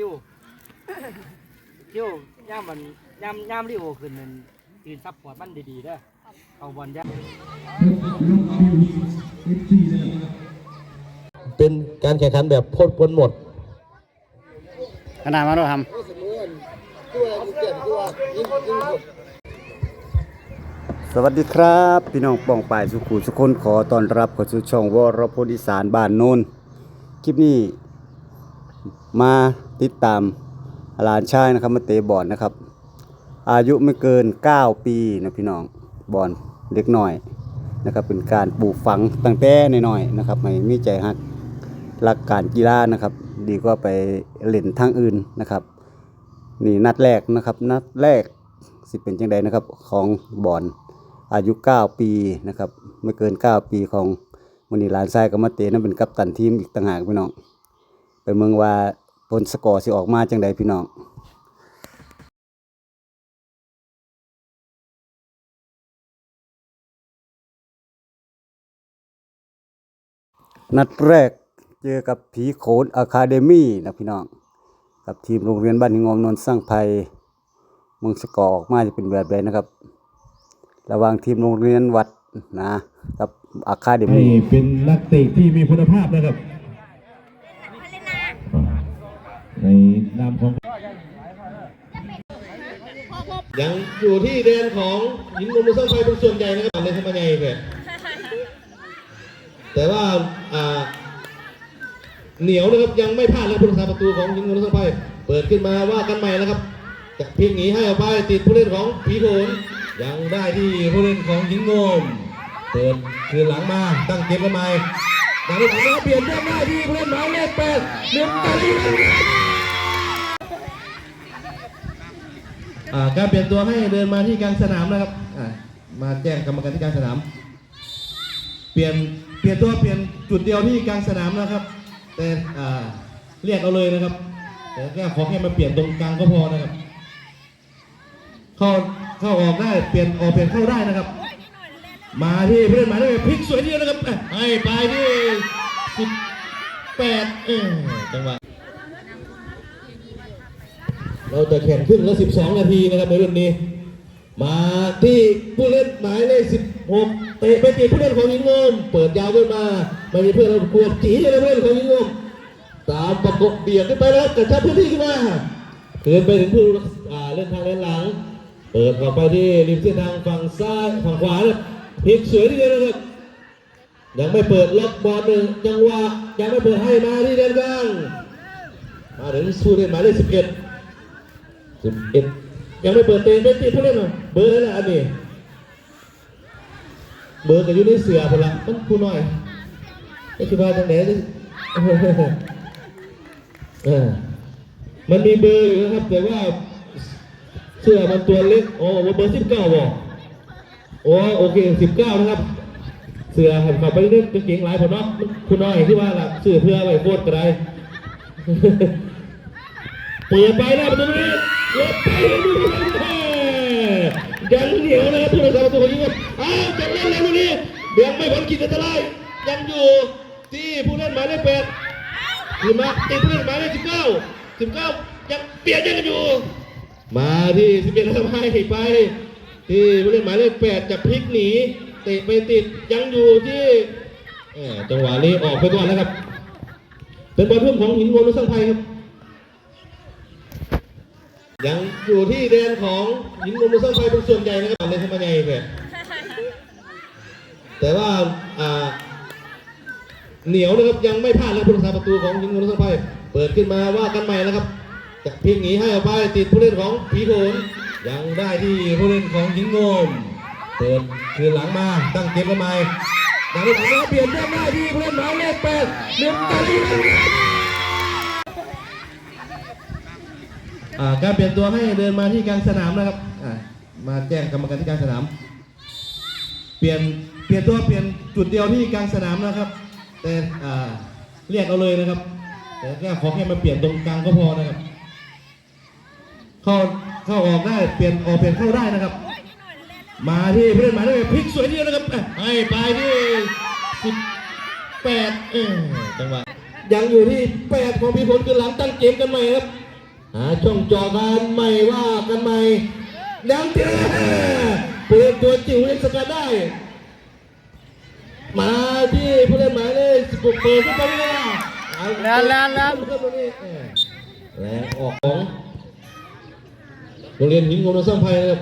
คิวคิวย่ามมันย่ามย่ามรีโอขึ้นมันตีนซับพอร์ตมันดีๆเด้อเอาบอลย่าเป็นการแข่งขันแบบพ่นพ้นหมดขนาดมาเราทสวัสดีครับ พี่น้องป่องป่ายสุขุสุคนขอต้อนรับเข้าสู่ช่องวรพลอีสานบ้านโนนคลิปนี้มา ติดตามหลานชายนะครับมาเตะบอลนะครับ อายุไม่เกิน 9 ปีนะพี่น้องบอลเล็กหน้อยนะครับ เป็นการปลูกฝังตั้งแต่น้อยๆนะครับให้มีใจฮักรักการกีฬานะครับ ดีกว่าไปเล่นทางอื่นนะครับนี่นัดแรกนะครับ นัดแรกสิเป็นจังใดนะครับของบอลอายุ 9 ปีนะครับไม่เกิน 9 ปีของมันนี่หลานชายก็มาเตะนั่นเป็นกัปตันทีมอีกต่างหากพี่น้องไปเมืองว่า ผลสกอร์สิออกมาจังใดพี่น้องนัดแรกเจอกับผีโขนอะคาเดมี่นะพี่น้อง กับทีมโรงเรียนบ้านหิงอมนนท์สร้างภัยเมืองสกอร์ออกมาจะเป็นแบบใดนะครับ ระหว่างทีมโรงเรียนวัดนะกับอะคาเดมี่เป็นนักเตะที่มีคุณภาพนะครับ ในนามของยังอยู่ที่แดนของหญิงนมสร้างไฟเป็นส่วนใหญ่นะครับในสมัยใหญ่เพื่แต่ว่าอ่าเหนียวนะครับยังไม่พลาดเลยผู้รักษาประตูของหญิงนมสร้างไฟเปิดขึ้นมาว่ากันใหม่นะครับจะพลิกหนีให้ออกไปติดผู้เล่นของผีโขนยังได้ที่ผู้เล่นของหญิงงมเปิดคืนหลังมาตั้งเกมกันใหม่ดังนี้ผมเปลี่ยนเรื่องหน้าที่ผู้เล่นหมายเลขแปดเลือกต การเปลี่ยนตัวให้เดินมาที่กลางสนามนะครับมาแจ้งกรรมการที่กลางสนาม เปลี่ยนเปลี่ยนตัวเปลี่ยนจุดเดียวที่กลางสนามนะครับ แต่เรียกเอาเลยนะครับ แต่แค่ขอแค่มาเปลี่ยนตรงกลางก็พอนะครับ เข้าเข้าออกได้เปลี่ยนออกเปลี่ยนเข้าได้นะครับ มาที่ผู้เล่นมายเลขพลิกสวยดีนะครับอะให้ไปที่สิบแปดเออจังหวะ เราจะแข่งครึ่งละสิบสองนาทีนะครับในรุ่นนี้ มาที่ผู้เล่นหมายเลขสิบหกเตะไปติดผู้เล่นของยิงงมเปิดยาวขึ้นมาไม่มีเพื่อนเรากวดจีเลยผู้เล่นของยิงงมตามประกบเบียดขึ้นไปแล้วกระชับพื้นที่ขึ้นมาเกินไปถึงผู้เล่นทางเล่นหลัง เปิดเข้าไปที่ริมเส้นทางฝั่งซ้ายฝั่งขวาพลิกสวยทีเดียวนะครับยังไม่เปิดล็อกบอลหนึ่งจังหวะยังไม่เปิดให้มาที่เดนกลางมาถึงผู้เล่นหมายเลขสิบเอ็ด สิบเอ็ดยังไม่เปิดเตะไม่ติดผู้เล่นหรอเบอร์นั่นแหละอันนี้เบอร์กับยูนิเสือพละมันผู้น้อยไม่คิดว่าจังไหนจะมันมีเบอร์อยู่นะครับ แต่ว่าเสื้อมันตัวเล็กโอ้เบอร์สิบเก้าบอกโอ้โอเคสิบเก้านะครับ เสื้อหันมาไปเล่นเป็นเก่งหลายผลเนาะมันคุณน้อยที่ว่าล่ะเสื้อเพื่อไว้โคตรกระไรเปิดไปแล้วประตูนี้ ลบไปดูยังเหนียวนะครับผู้รักษาประตูของยิงอ้าวจะเล่นแล้วลูกนี้ยังไม่พ้นขีดอันตรายยังอยู่ที่ผู้เล่นหมายเลขแปดคือมาติดผู้เล่นหมายเลขสิบเก้าสิบเก้ายังเปลี่ยนยังกันอยู่ มาที่สิบเอ็ดแล้วให้ไป ที่ผู้เล่นหมายเลขแปดจะพลิกหนีเตะไปติดยังอยู่ที่จังหวะนี้ออกไปก่อนแล้วครับ เป็นบอลทุ่มของหินโมนุสังไพครับ ยังอยู่ที่แดนของหินโมนุสังไพเป็นส่วนใหญ่นะครับในสมัยใหญ่เลยแต่ว่าอ่าเหนียวนะครับยังไม่พลาดเลยผู้รักษาประตูของหินโมนุสังไพเปิดขึ้นมาว่ากันใหม่แล้วครับจะพลิกหนีให้ออกไปติดผู้เล่นของผีโขนยังได้ที่ผู้เล่นของหญิงงมเปิดคืนหลังมาตั้งเกมกันใหม่ดังนี้ผมเปลี่ยนเรื่องหน้ที่ผู้เล่นหมายเลขแปดเลือกตาลี การเปลี่ยนตัวให้เดินมาที่กลางสนามนะครับมาแจ้งกรรมการที่กลางสนาม เปลี่ยนเปลี่ยนตัวเปลี่ยนจุดเดียวที่กลางสนามนะครับ แต่เรียกเอาเลยนะครับ แต่แค่ขอแค่มาเปลี่ยนตรงกลางก็พอนะครับ เข้าเข้าออกได้เปลี่ยนออกเปลี่ยนเข้าได้นะครับ มาที่ผู้เล่นมายเลขพลิกสวยเดียวนะครับอะให้ไปที่สิบแปดเออจังหวะยังอยู่ที่แปดของพี่พลคือหลังตั้งเกมกันใหม่ครับ หาช่องจอกันใหม่ว่ากันใหม่ยังเจอเล่นตัวจิ๋วยังสกัดได้ มาที่ผู้เล่นหมายเลข16เปิดขึ้นไปเลยแล้วแล้วแล้วแรงออกของโรงเรียนหินงมน้ำส้มไผ่นะครับ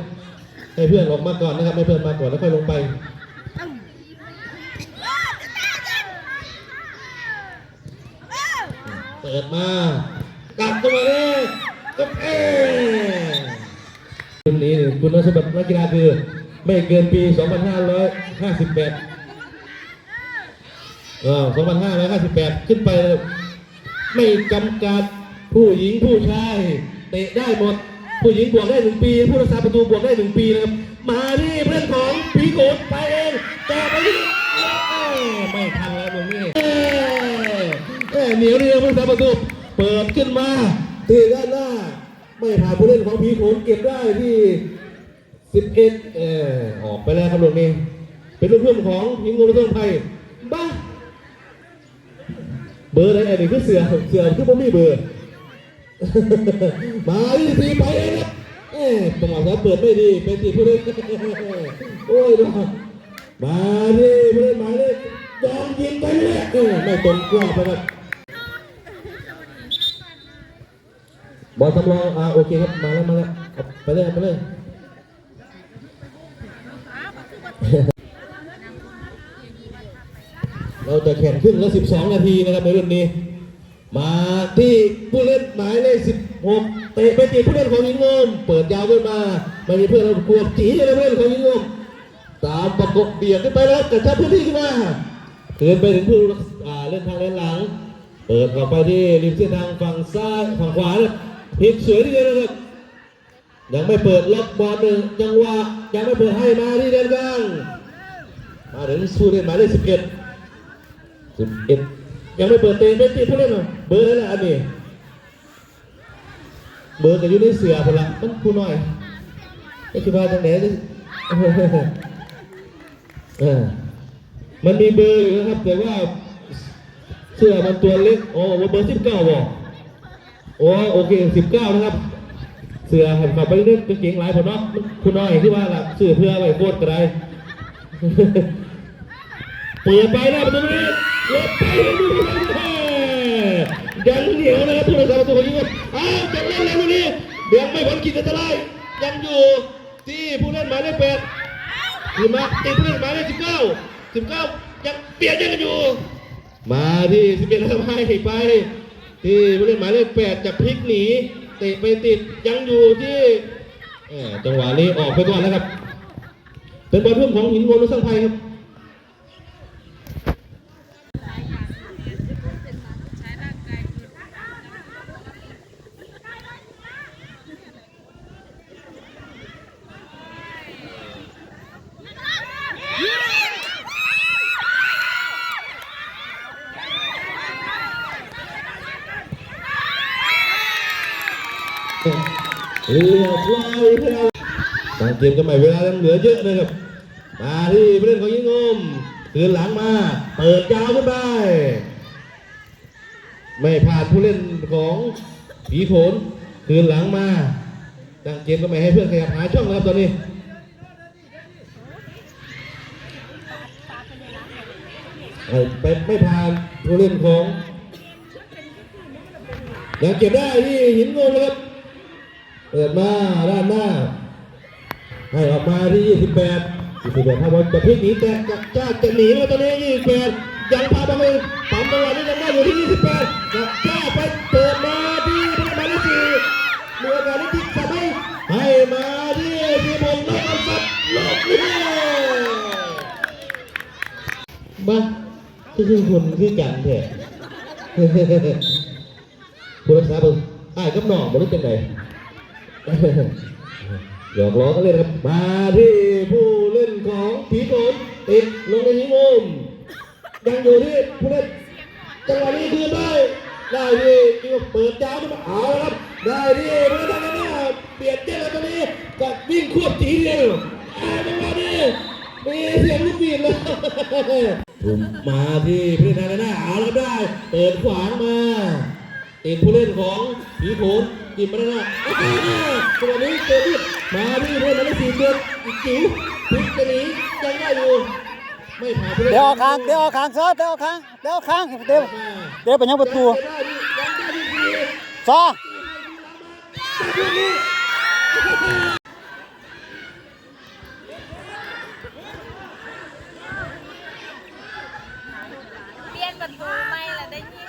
ให้เพื่อนออกมาก่อนนะครับให้เพื่อนมาก่อนแล้วค่อยลงไปเปิดมา กลับตัวเลยก็เอ๊รุ่นนี้คุณสมบัตินักกีฬาคือไม่เกินปี 2558เออ2558 ขึ้นไป ไม่จำกัดผู้หญิงผู้ชายเตะได้หมด ผู้หญิงบวกได้หนึ่งปี ผู้รักษาประตูบวกได้หนึ่งปีนะครับ มาที่เพื่อนของปีโกดไปเองแต่ไปที่ไม่ทันแล้วตรงนี้เอ้ยเหนียวเดียวผู้รักษาประตู เปิดขึ้นมาตีด้านหน้า ไม่ผ่านผู้เล่นของผีโขนเก็บได้ที่ 11เออออกไปแล้วครับลูกนี้เป็นลูกเพื่อนของหิงโงลเทิงไทยบ้าเบอร์อะไรนี่คือเสือเสือคือบ่มีเบอร์มาอีสีไปเองครับเอ๊ะจังหวะนั้นเปิดไม่ดีเป็นตีผู้เล่นโอ้ยดูมาดิผู้เล่นมายเลขยอมยิงไปเลยเออไม่ตรงกว่าไปครับ บอลสำรองอ่าโอเคครับมาแล้วมาแล้วเอาไปเลยไปเลยเราจะแข่งขึ้นแล้ว 12 นาทีนะครับในรุ่นนี้ มาที่ผู้เล่นหมายเลข 16 เตะไปติดผู้เล่นของยิงงมเปิดยาวขึ้นมาไม่มีเพื่อนเรากลัวจีเลยผู้เล่นของยิงงมตามประกบเบียดขึ้นไปแล้วกระชับพื้นที่ขึ้นมาเกินไปถึงผู้เล่นทางเลนหลัง เปิดเข้าไปที่ริมเส้นทางฝั่งซ้ายฝั่งขวาเนะ พลิกสวยทีเดียวนะครับยังไม่เปิดล็อกบอลหนึ่งยังว่ายังไม่เปิดให้มาที่เดนกลางมาถึงผู้เล่นหมายเลข11สิบเอ็ดยังไม่เปิดเตะไม่ติดผู้เล่นเบอร์นั่นแหละอันนี้เบอร์กับยูในเสือพนละมันคูน้อยก็คือว่าจังไหนจะเออมันมีเบอร์อยู่นะครับแต่ว่าเสื้อมันตัวเล็กโอ้เบอร์สิบเก้าบอก โอ้โอเคสิบเก้านะครับ เสือหันขับไปเรื่อยๆเก่งหลายผลเนาะมันคูน้อยที่ว่าล่ะเสือเพื่อไว้โคตรกระไรเปิดไปหน้าประตูนี้ลบไปดูยังเหนียวนะครับผู้รักษาประตูของยิงอ้าวจะเล่นอะไรวันนี้เบียงไม่พ้นขีดอันตรายยังอยู่ที่ผู้เล่นหมายเลขแปดหรือมาติดผู้เล่นหมายเลขสิบเก้าสิบเก้ายังเปลี่ยนยังกันอยู่ มาที่สิบเอ็ดแล้วให้ไป ที่ผู้เล่นหมายเลขแปดจะพลิกหนีเตะไปติดยังอยู่ที่จังหวะนี้ออกไปก่อนแล้วครับ เป็นบอลเพิ่มของหินโวนุสังไพครับ เรียบร้อยแล้วบาง เกมก็ไม่เวลายังเหลือเยอะเลยครับมาที่ผู้เล่นของยิ่งงมคืนหลังมาเปิดยาวขึ้นไปไม่ผ่านผู้เล่นของผีโขนคืนหลังมาตั้งเกมก็ไม่ให้เพื่อนขยับหาช่องนะครับตอนนี้เอ่อไปไม่ผ่านผู้เล่นของยังเก็บได้ที่หินงงเลยครับเปิดมาด้านหน้า ให้ออกมาที่ 28 28ถ้าบอลจะพลิกหนีแต่จะจ้าจะหนีแล้วตอนนี้ 28 ยังพาบอลไปปั๊มจังหวะนี้ยังได้อยู่ที่ 28จะจ้าไปเปิดมาที่ผู้เล่นหมายเลขสี่เมื่อการที่จะให้ให้มาที่ทีมงนกอัลฟัดลบเลยบ้าคือคือคนคือกันแท้ผู้รักษาประตูอ้ายกับหนองบ่รู้จังได หยอกล้อกันเลยนครับมาที่ผู้เล่นของผีโขนติดลงในหิงมุมยังอยู่ที่ผู้เล่นจังหวะนี้คืนได้ได้ที่ที่เปิดยาวขึ้นมาเอาละครับ ได้ที่ผู้เล่นทางหน้าเปลี่ยนเจ้าตัวนี้ก็วิ่งควบจีเดียวอ่าจังหวะนี้มีเสียงลูกบีดเลยถุมมาที่ผู้เล่นทางหน้าเอาแล้วได้เปิดขวางมาติดผู้เล่นของผีโขนจิบมาได้นะจังหวะนี้เจอที่ มาที่เพื่อนมาได้สี่เดือนจิ๋วพลิกไปหนียังได้อยู่ไม่ผ่านผู้เล่นเดี๋ยวเอาค้างเดี๋ยวเอาค้างซอเดี๋ยวเอาค้างเดี๋ยวเอาค้างเดี๋ยวเดี๋ยวไปยังประตูยังได้ดิยังได้ดิดีซอ เปลี่ยนประตูไม่ละได้ยิน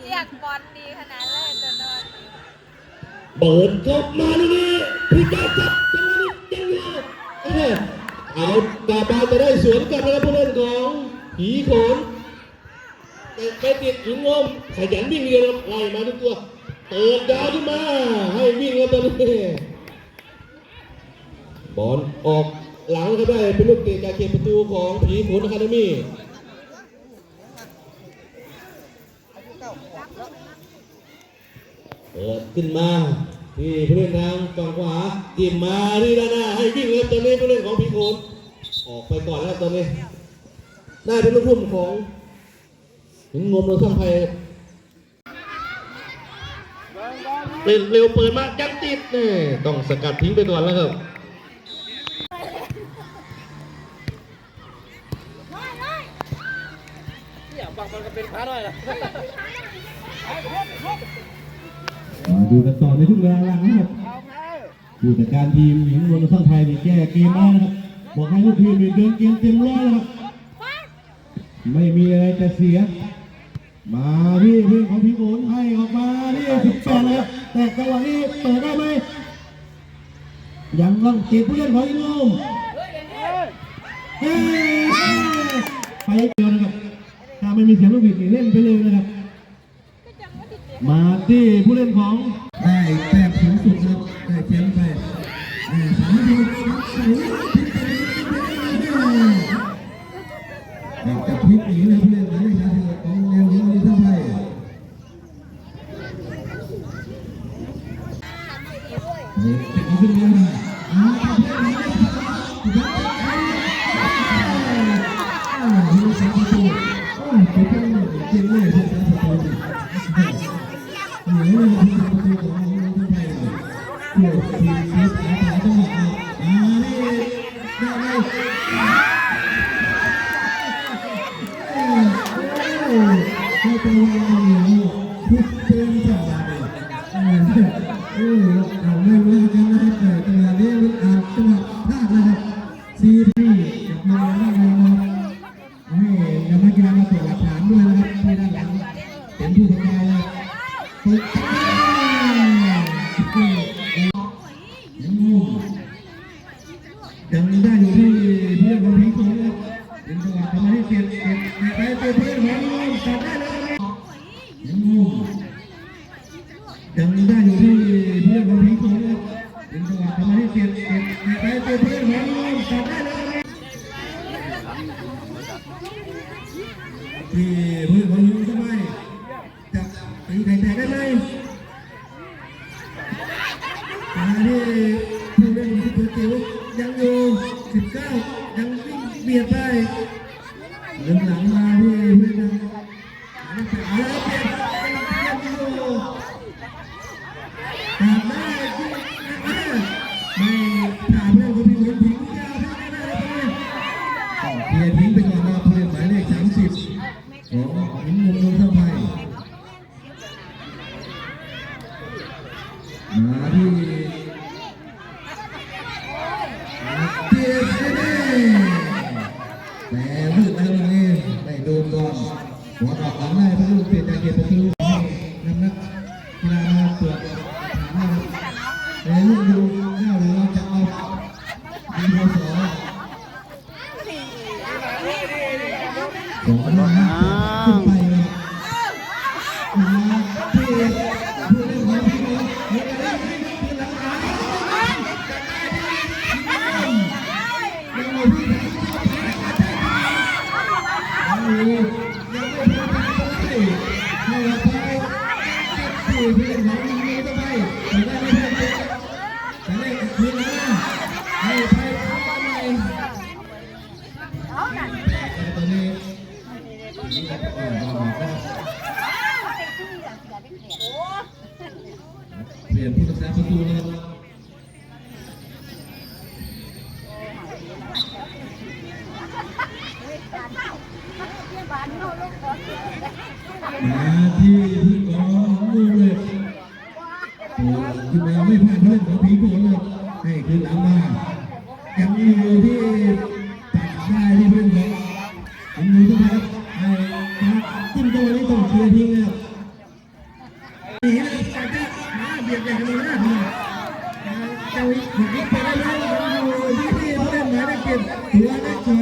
เรียกบอลดีขนาดเลยจะนอน เปิดเข้ามาลูกนี้พี่แกจับจังหวะนี้ยังอยู่เอ้ยเอากาบาจะได้สวนกลับนะครับผู้เล่นของผีโขนแต่ไปติดหินงมขยันวิ่งเรียนครับไล่มาทุกตัวเปิดยาวขึ้นมา ให้วิ่งครับตอนนี้บอลออกหลังก็ได้เป็นลูกเตะจากเขตประตูของผีโขนอะคาเดมี่ ปิดขึ้นมาที่ผู้เล่นทางฝั่งขวาจิ้มมาที่ด้านหน้าให้วิ่งครับตอนนี้ผู้เล่นของผีโขนออกไปก่อนแล้วตอนนี้ได้เป็นลูกพุ่มของหินงมเราสร้างภัยครับเล่นเร็วเปิดมายังติดเนี่ต้องสกัดทิ้งไปก่อนแล้วครับเนี่ยบางมันก็เป็นพระน้อยละ ดูกันต่อในทุกเวลาหลังนะครับผู้จัดการทีมหญิงรวมสร้างไทยนี่แก้เกมมานะครับบอกให้ลูกทีมนี่เดินเกมเต็มร้อยนะครับไม่มีอะไรจะเสีย มาที่เพื่อนของพี่โอนให้ออกมาที่สิบแปดแล้วแต่จังหวะนี้เปิดได้ไหมยังต้องติดผู้เล่นของอิงโลมเฮ้ยไปเดียวนะครับถ้าไม่มีเสียงลูกบิดนี่เล่นไปเลยนะครับ มาที่ผู้เล่นของได้แต้ ที่เพื่อนของยูทำไมจะตีไข่แตกได้ไหม ม ตัวเล็กเจ๋งของ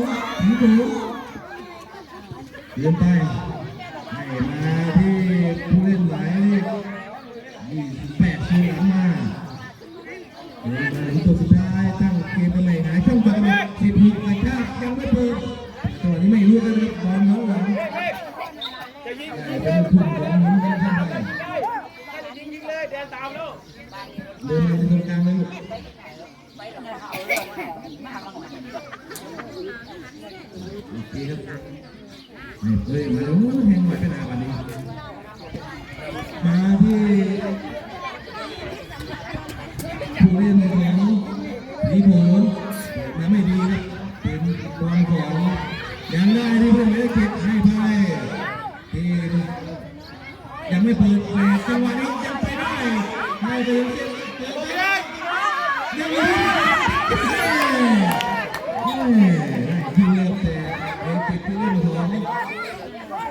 หนูเรียนไป นี่เลยมาโอ้ห็นหมดขนาดวันนี้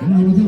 Ini.